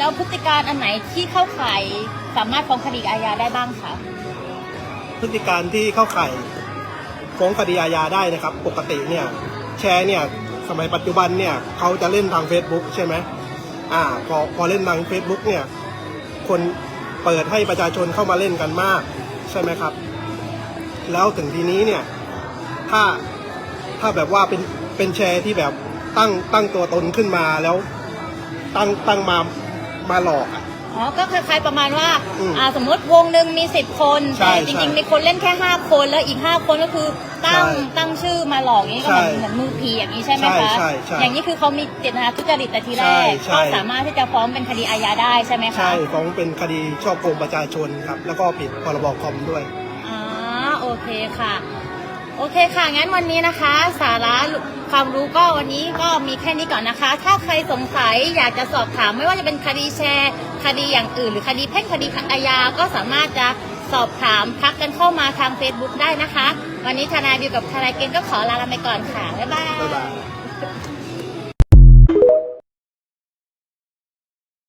แล้วพฤติการอันไหนที่เข้าข่ายสามารถฟ้องคดีอาญาได้บ้างคะพฤติการที่เข้าข่ายฟ้องคดีอาญาได้นะครับ ปกติเนี่ยแชร์เนี่ยสมัยปัจจุบันเนี่ยเขาจะเล่นทาง Facebook ใช่ไหมอ่าพอพอเล่นทาง Facebook เนี่ยคนเปิดให้ประชาชนเข้ามาเล่นกันมาก ใช่ไหมครับ แล้วถึงทีนี้เนี่ยถ้าถ้าแบบว่าเป็นเป็นแชร์ที่แบบตั้งตั้งตัวตนขึ้นมาแล้วตั้งตั้งมา มาหลอกอะ อ๋อ ก็คล้ายๆประมาณว่าอืมอ่าสมมติวงหนึ่งมีสิบคนใช่แต่จริงใช่ๆมีคนเล่นแค่ห้าคนแล้วอีกห้าคนก็คือตั้งใช่ตั้งชื่อมาหลอกอย่างนี้ก็เหมือนใช่เหมือนมือผีอย่างนี้ใช่ไหมใช่คะใช่ใช่อย่างนี้คือเขามีเจตนาทุจริตแต่ทีแรใช่กใช่ ก็สามารถที่จะฟ้องเป็นคดีอาญาได้ใช่ไหมคะ ใช่ฟ้องเป็นคดีช่อโกงประชาชนครับ แล้วก็ผิดพรบคอมด้วยอ๋อโอเคค่ะ โอเคค่ะ งั้นวันนี้นะคะ สาระความรู้ก็วันนี้ก็มีแค่นี้ก่อนนะคะ ถ้าใครสงสัยอยากจะสอบถามไม่ว่าจะเป็นคดีแชร์ คดีอย่างอื่น หรือคดีแพ่งคดีอาญาก็สามารถจะสอบถามทักกันเข้ามาทาง Facebook ได้นะคะ วันนี้ทนายบิวกับทนายเกณฑ์ก็ขอลากันไปก่อนค่ะ บ๊ายบายบ๊ายบาย